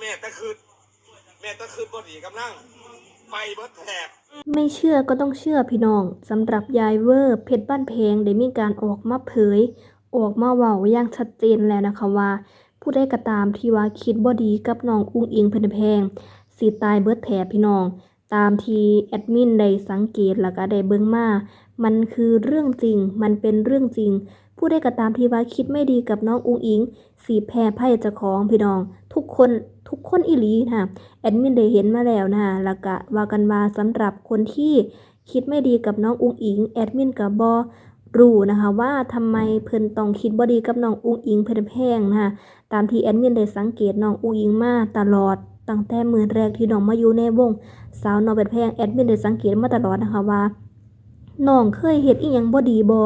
แม่ตะคืนแม่ตะคืนบดีกำลังไปเบิดแถบไม่เชื่อก็ต้องเชื่อพี่น้องสำหรับยายเวอร์เพชรบ้านเพงได้มีการออกมาเผย ออกมาเว้าอย่างชัดเจนแล้วนะคะว่าผู้ใดก็ตามที่ว่าคิดบ่ดีกับน้องอุ้งอิงเพชรแพงสิตายเบิดแถบพี่น้อง ตามที่แอดมินได้สังเกตแล้วก็ได้เบิ่งมา มันคือเรื่องจริง มันเป็นเรื่องจริง ผู้ใดก็ตามที่ว่าคิดไม่ดีกับน้องอุ้งอิง สีแพร่ไพ่จ้าของพี่น้อง ทุกคนทุกคนอีหลีนะคะแอดมินได้เห็นมาแล้วนะคะแล้วก็ว่ากันมาสำหรับคนที่คิดไม่ดีกับน้องอุงอิงแอดมินกับบอรู้นะคะว่าทำไมเพิ่นต้องคิดบ่ดีกับน้องอุงอิงเพิ่นแพงนะคะตามที่แอดมินได้สังเกตน้องอุงอิงมาตลอดตั้งแต่มื้อแรกที่น้องมาอยู่ในวง สาวน้องเพิ่นแพงแอดมินได้สังเกตมาตลอดนะคะว่าน้องเคยเฮ็ดอีหยังบ่ดีบ่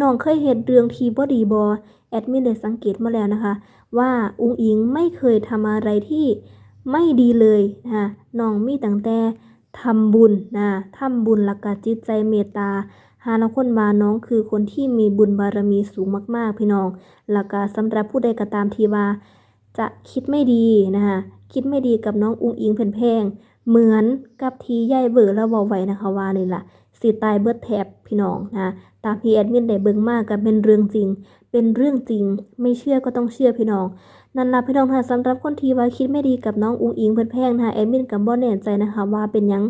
น้องเคยเฮ็ดเรื่องที่บ่ดีบ่แอดมินได้สังเกตมาแล้วนะคะ ว่าอุ้งอิงไม่เคยทำอะไรที่ไม่ดีเลยนะน้องมีตั้งแต่ทำบุญนะทำบุญแล้วก็จิตใจเมตตาหาน้องคนมาน้องคือคนที่มีบุญบารมีสูงมาก ๆ พี่น้องแล้วก็สำหรับผู้ใดก็ตามที่ว่าจะคิดไม่ดีนะคะคิดไม่ดีกับน้องอุ้งอิงเพ่นแพงเหมือนกับทียายเบิร์แล้วบอกไว้นะคะว่านี่ล่ะ สิตายเบิดแถบพี่น้องนะตามที่แอดมินได้เบิ่งมากก็เป็นเรื่องจริง เป็นเรื่องจริง ไม่เชื่อก็ต้องเชื่อพี่น้อง นั่นล่ะพี่น้องค่ะสำหรับคนที่ว่าคิดไม่ดีกับน้องอุงอิงเพิ่อนแพงนะแอดมินกับบ่แน่ใจนะคะว่าเป็นยัง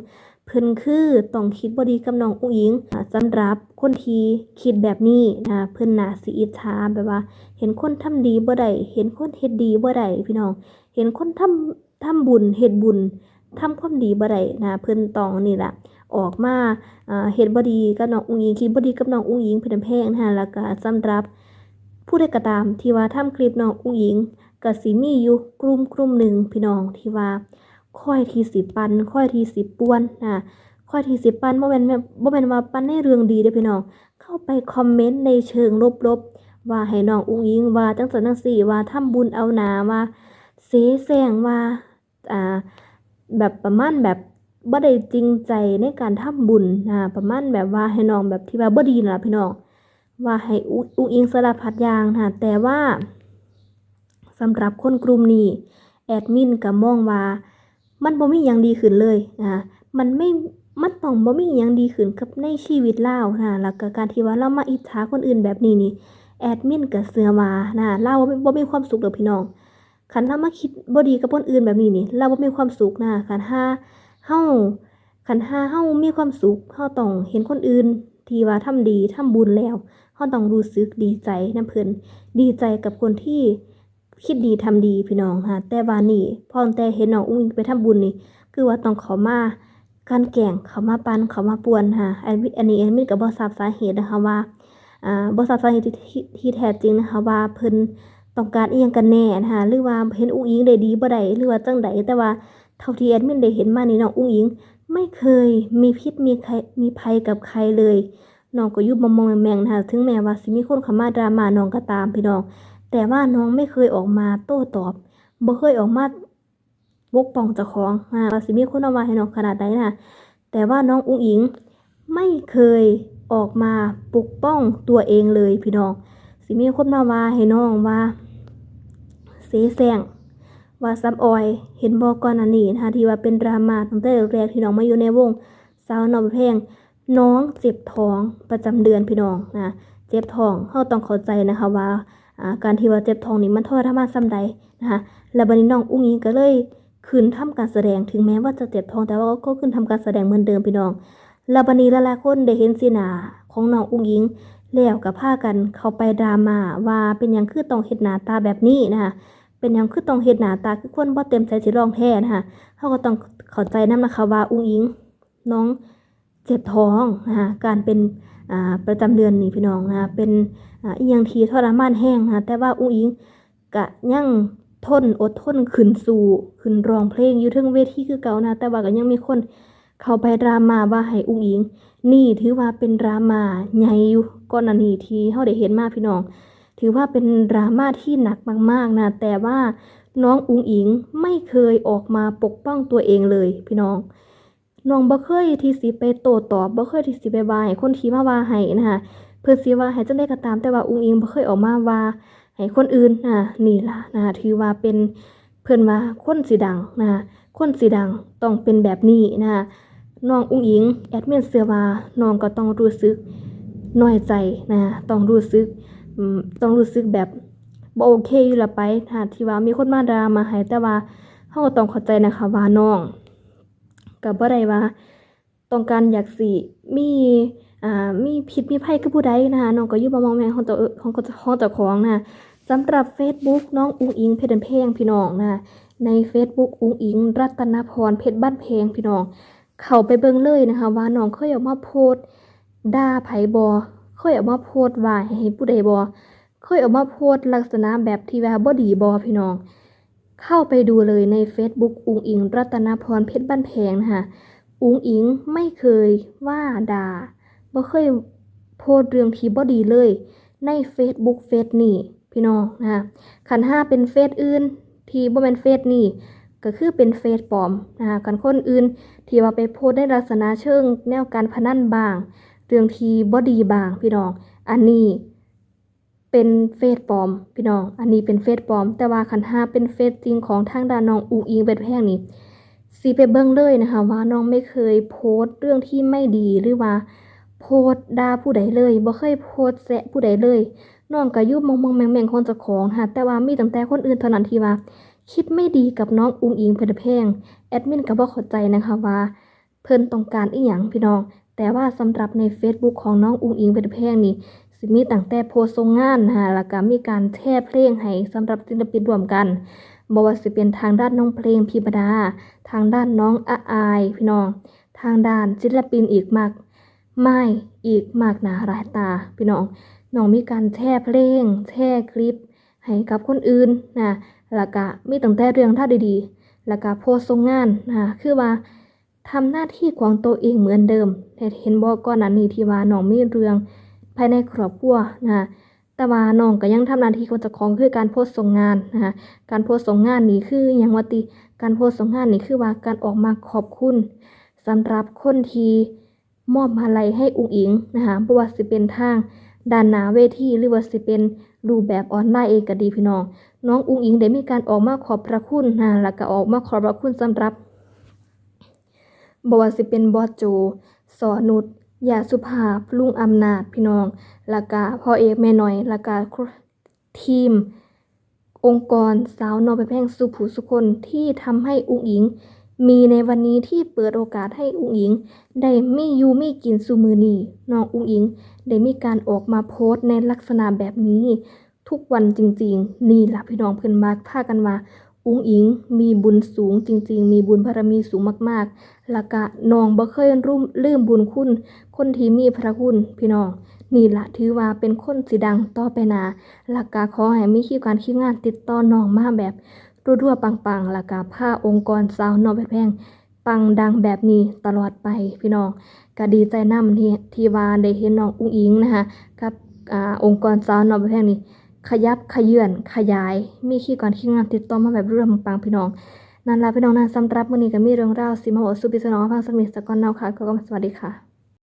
เพิ่นคือต้องคิดบ่ดีกับน้องอุงอิงสำหรับคนที่คิดแบบนี้นะเพิ่นน่าสิอิจฉาแบบว่า เห็นคนทำดีบ่ได้เห็นคนเฮ็ดดีบ่ได้พี่น้อง เห็นคนทำทำบุญเฮ็ดบุญทำความดีบ่ได้นะเพิ่นต้องนี่แหละ ออกมาเฮ็ดบดีกับน้องอุ้งอิงคิดบ่ดีกับน้องอุ้งอิงเพิ่นแพงนะคะแล้วก็สำหรับ ผู้ใดก็ตามที่ว่าทำคลิปน้องอุ้งอิงก็สิมีอยู่กลุ่มกลุ่มหนึ่งพี่น้องที่ว่าค่อยทีสิปันค่อยทีสิป่วนนะค่อยที่สิปันบ่แม่นบ่แม่นว่าปันในเรื่องดีเด้อพี่น้อง เข้าไปคอมเมนต์ในเชิงลบๆ ว่าให้น้องอุ้งอิงว่าจังซั่นจังซี่ว่าทำบุญเอาหนาว่าเสแสงว่าอ่าแบบประมาณแบบ บ่ได้จริงใจในการทำบุญนะประมาณแบบว่าให้น้องแบบที่ว่าบ่ดีนะพี่น้องว่าให้อุอุงอิงสารพัดอย่างนะแต่ว่าสำหรับคนกลุ่มนี้แอดมินก็มองว่า มันบ่มีหยังดีขึ้นเลยนะมันไม่มันต้องบ่มีหยังดีขึ้นกับในชีวิตเรานะแล้วก็การที่ว่าเรามาอิจฉาคนอื่นแบบนี้นี่แอดมินก็เสือว่านะเราบ่มีบ่มีความสุขเด้อพี่น้องคันเรามาคิดบ่ดีกับคนอื่นแบบนี้นี่เราบ่มีความสุขนะคันหา เฮาคันหาเฮามีความสุขเฮาต้องเห็นคนอื่น ที่ว่าทำดีทำบุญแล้วเราต้องรู้สึกดีใจนะเพิ่นดีใจกับคนที่คิดดีทำดีพี่น้องค่ะแต่ว่านี่พอแต่เห็นน้องอุ้งไปทำบุญนี่ คือว่าต้องเขามาการแก่งเขามาปันเขามาป่วนค่ะอันนี้อันนี้แอดมินก็บ่ทราบสาเหตุนะคะว่าอ่าบ่ทราบสาเหตุที่แท้จริงนะคะว่าเพิ่นต้องการอีหยังกันแน่นะคะหรือว่าเห็นอุ้งอิงได้ดีบ่ได้หรือว่าจังใดแต่ว่า เท่าที่แอดมินได้เห็นมานี่น้องอุ้งอิง ไม่เคยมีพิษมีใครมีภัยกับใครเลยน้องก็ยู่มองแมงๆนะคะถึงแม้ว่าสิมีคนเข้ามาดราม่าน้องก็ตามพี่น้อง แต่ว่าน้องไม่เคยออกมาโต้ตอบบ่เคยออกมาปกป้องเจ้าของอ่าว่าสิมีคนเอามาให้น้องขนาดใดนะแต่ว่าน้องอุ้งอิงไม่เคยออกมาปกป้องตัวเองเลยพี่น้อง สิมีคนมาว่าให้น้องว่าเสแสร้ง ว่าซ้ำออย เห็นบอกก่อนอันนี้นะคะที่ว่าเป็นดราม่าตั้งแต่แรกที่น้องมาอยู่ในวงสาวน้องเพงน้องเจ็บท้องประจำเดือนพี่น้องนะเจ็บท้องเราต้องเข้าใจนะคะว่าการที่ว่าเจ็บท้องนี่มันทรมานซ้ำใดนะคะแล้วบัดนี้น้องอุ้งอิงก็เลยขึ้นทำการแสดงถึงแม้ว่าจะเจ็บท้องแต่ว่าก็ขึ้นทำการแสดงเหมือนเดิมพี่น้องแล้วบัดนี้หลายๆคนได้เห็นสีหนาของน้องอุ้งอิงแล้วก็พากันเข้าไปดราม่าว่าเป็นหยังคือต้องเฮ็ดหน้าตาแบบนี้นะคะ เป็นหยังคือต้องเฮ็ดหน้าตาคือคนบ่เต็มใจสิร้องแท้นะคะเขาก็ต้องเข้าใจนํนะคะว่าอุ้งอิงน้องเจ็บท้องนะคะการเป็นอ่าประจำเดือนนี่พี่น้องนะคะเป็นอ่าอีหยังทีทรมานแห้งนะคะแต่ว่าอุ้งอิงกะยังทนอดทนขึ้นสู่ขึ้นร้องเพลงอยู่ทึงเวทีคือเก่านะแต่ว่าก็ยังมีคนเข้าไปดราม่าว่าให้อุ้งอิง นี่ถือว่าเป็นดราม่าใหญ่อยู่ก่อนหน้านี้ที่เฮาได้เห็นมาพี่น้อง ถือว่าเป็นดราม่าที่หนักมากๆนะแต่ว่าน้องอุ้งอิงไม่เคยออกมาปกป้องตัวเองเลย พี่น้องน้องบ่เคยที่สิไปโต้ตอบบ่เคยที่สิไปว่าให้คนที่มาว่าให้นะคะเพิ่นสิว่าให้จังได๋ก็ตาม แต่ว่าอุ้งอิงบ่เคยออกมาว่าให้คนอื่นนะนี่ล่ะนะถือว่าเป็นเพิ่อนว่าคนสิดังนะคนสิดังต้องเป็นแบบนี้นะน้องอุ้งอิงแอดมินเสือวาน้องก็ต้องรู้สึกน้อยใจนะต้องรู้สึก ต้องรู้สึกแบบบ่โอเคอยู่ละไปถ้าที่ว่ามีคนมาด่ามาให้แต่ว่าเฮาก็ต้องเข้าใจนะคะว่าน้องก็บ่ได้ว่าต้องการอยากสิมีอ่ามีพิษมีภัยกับผู้ใดนะคะน้องก็อยู่บ่มองแมงของตัวของของเจ้าของนะสำหรับ Facebook น้องอุ้งอิงเพชรเพลงพี่น้องนะใน Facebook อุ้งอิง รัตนพรเพชรบ้านเพลงพี่น้อง เข้าไปเบิ่งเลยนะคะ ว่าน้องเคยออกมาโพสต์ด่าไผบ่ เคยออกมาโพสต์ว่าให้ผู้ใดบ่เคยออกมาโพสต์ลักษณะแบบที่ว่าบ่ดีบ่พี่น้อง เข้าไปดูเลยใน Facebook อุ้งอิง รัตนพรเพชรบ้านแพงนะคะอุงอิงไม่เคยว่าด่าบ่เคยโพสต์เรื่องที่บ่ดีเลย ใน Facebook เฟซนี้พี่น้องนะคะคันห้าเป็นเฟซอื่นที่บ่แม่นเฟซนี้ก็คือเป็นเฟซปลอมนะคะกันคนอื่น ที่ว่าไปโพสต์ในลักษณะเชิงแนวการพนันบาง เรื่องที่บ่ดีบางพี่น้อง อันนี้เป็นเฟซปลอมพี่น้อง อันนี้เป็นเฟซปลอม แต่ว่าคันห้าเป็นเฟซจริงของทางด้านน้องอุงอิงเป็นแพงนี่สีไปเบิ่งเลยนะคะ ว่าน้องไม่เคยโพสต์เรื่องที่ไม่ดีหรือว่า โพสต์ด่าผู้ใดเลยบ่เคยโพสต์แซะผู้ใดเลยน้องก็อยู่มองๆแม่งๆของเจ้าของค่ะแต่ว่ามีตั้งแต่คนอื่นเท่านั้นที่ว่า คิดไม่ดีกับน้องอุงอิงเพชรเพงแอดมินก็บ่เข้าใจนะคะว่า เพิ่นต้องการอีหยังพี่น้อง แต่ว่าสำหรับใน Facebook ของน้องอุงอิงเพชรเพงนี่สิมีตั้งแต่โพสต์ส่งงานนะคะแล้วก็มีการแชร์เพลงให้สำหรับศิลปินร่วมกันบ่ว่าสิเป็นทางด้านน้องเพลงพิมดา ทางด้านน้องอาอายพี่น้อง ทางด้านศิลปินอีกมากไม่อีกมากหนาหลายตาพี่น้องน้องมีการแชร์เพลงแชร์คลิป ให้กับคนอื่นนะแล้วก็มีตั้งแต่เรื่องท่าดีๆ แล้วก็โพสต์ส่งงานนะคือว่า ทำหน้าที่ของตัวเองเหมือนเดิม แต่เห็นบอกก่อนหน้านี้ที่ว่าน้องมีเรื่อง ภายในครอบครัวนะแต่ว่าน้องก็ยังทำหน้าที่ของเจ้าของคือการโพสต์ส่งงานนะคะการโพสต์ส่งงานนี้คือหยังว่าติการโพสต์ส่งงานนี่คือว่าการออกมาขอบคุณสำหรับคนที่มอบมาลัยให้อุงอิงนะคะบ่ว่าสิเป็นทางด้านหน้าเวทีหรือว่าสิเป็นรูปแบบออนไลน์เองก็ดีพี่น้อง น้องอุงอิงได้มีการออกมาขอบพระคุณนะแล้วก็ออกมาขอบพระคุณสำหรับ บว่าสิเป็นบอสโจ สอนุชยาสุภาพ ลุงอำนาจพี่น้องล้วก็พ่อเอกแม่น้อยล้วก็ทีม องค์กรสาวนอไปแพงสุผูสุคนที่ทำให้อุ้งอิง มีในวันนี้ที่เปิดโอกาสให้อุ้งอิง ได้มีอยู่มีกินสุมือนีน้องอุ้งอิง ได้มีการออกมาโพสต์ในลักษณะแบบนี้ ทุกวันจริง ๆ นี่ล่ะพี่น้องเพิ่อนมากพากันว่า อุ้งอิงมีบุญสูงจริง ๆ มีบุญบารมีสูงมากๆแล้วก็น้องบ่เคยรุ่มลืมบุญคุณ คนที่มีพระคุณพี่น้องนี่ละถือว่าเป็นคนสิดังต่อไปนาหลักกาขอให้มีคิวการคิวงานติดต่อน้องมาแบบรัวๆปังๆหลักกาผ้าองค์กรสาวนอแพงปังดังแบบนี้ตลอดไปพี่น้องก็ดีใจนำที่ที่ว่าได้เห็นน้องอุ้งอิงนะคะกับอองค์กรสาวนอแพงนี่ ขยับขยื่นขยาย มีขี้ก่อนขี้งานติดต่อมาแบบรัวๆปังพี่น้องนั่นละพี่น้องนะสำหรับมื้อนี้ก็มีเรื่องราวสิมาโอสุพิสนองฟังสักนิดสักก่อนเนาค่ะก็สวัสดีค่ะ